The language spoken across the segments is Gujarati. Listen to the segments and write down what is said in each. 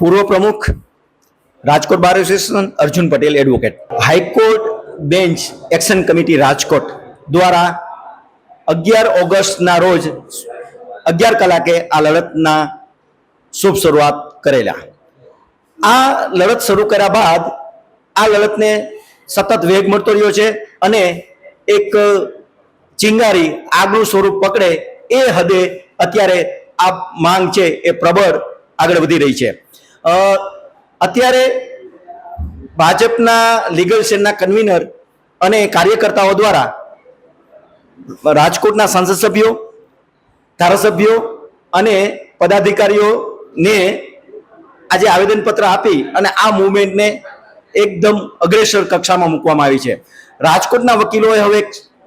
પૂર્વ પ્રમુખ Rajkot bar association, Arjun Patel advocate high court bench action committee Rajkot દ્વારા અગિયાર ઓગસ્ટના રોજ અગિયાર કલાકે આ લડતના શુભ શરૂઆત કરેલા. આ લડત શરૂ કર્યા બાદ આ લડતને સતત વેગ મળતો રહ્યો છે અને એક ચિંગારી આગલું સ્વરૂપ પકડે એ હદે અત્યારે આ માંગ છે એ પ્રબળ આગળ વધી રહી છે. અત્યારે ભાજપના લીગલ સેલના કન્વીનર અને કાર્યકર્તાઓ દ્વારા રાજકોટના સંસદ સભ્યો, ધારાસભ્યો અને પદાધિકારીઓને આજે આવેદનપત્ર આપી અને આ મુવમેન્ટને એકદમ અગ્રેસર કક્ષામાં મૂકવામાં આવી છે. રાજકોટના વકીલોએ હવે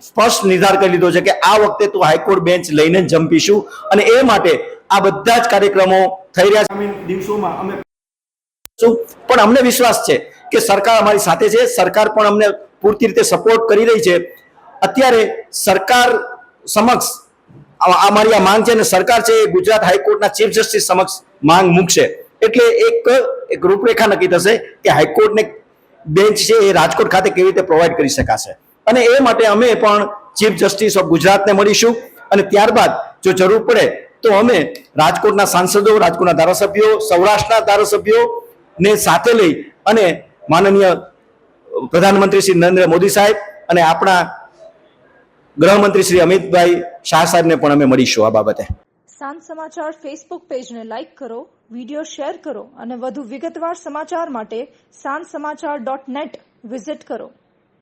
સ્પષ્ટ નિર્ધાર કરી લીધો છે કે આ વખતે તો હાઈકોર્ટ બેન્ચ લઈને જંપીશું અને એ માટે આ બધા જ કાર્યક્રમો થઈ રહ્યા છે. દિવસોમાં અમે પણ અમને વિશ્વાસ છે કે સરકાર અમારી સાથે છે. સરકાર પણ અમને પૂરતી રીતે સપોર્ટ કરી રહી છે. અત્યારે સરકાર સમક્ષ આ- આ મારી આ માંગ છે અને સરકાર છે એ ગુજરાત હાઈકોર્ટના ચીફ જસ્ટિસ સમક્ષ માંગ મૂકશે. એટલે એક એક રૂપરેખા નક્કી થશે કે હાઈકોર્ટને બેન્ચ છે એ રાજકોટ ખાતે કેવી રીતે પ્રોવાઈડ કરી શકાશે. અને એ માટે અમે પણ ચીફ જસ્ટિસ ઓફ ગુજરાતને મળીશું. અને ત્યારબાદ જો જરૂર પડે તો અમે રાજકોટના સાંસદો, રાજકોટના ધારાસભ્યો, સૌરાષ્ટ્રના ધારાસભ્યો ને સાથે લઈ અને માનનીય પ્રધાનમંત્રી શ્રી નરેન્દ્ર મોદી સાહેબ અને આપણા ગૃહમંત્રી શ્રી અમિતભાઈ શાહ સાહેબને પણ અમે મળીશું આ બાબતે. સાંજ સમાચાર ફેસબુક પેજને લાઇક કરો વીડિયો શેર કરો અને વધુ વિગતવાર સમાચાર માટે સાંજ સમાચાર ડોટ નેટ વિઝિટ કરો.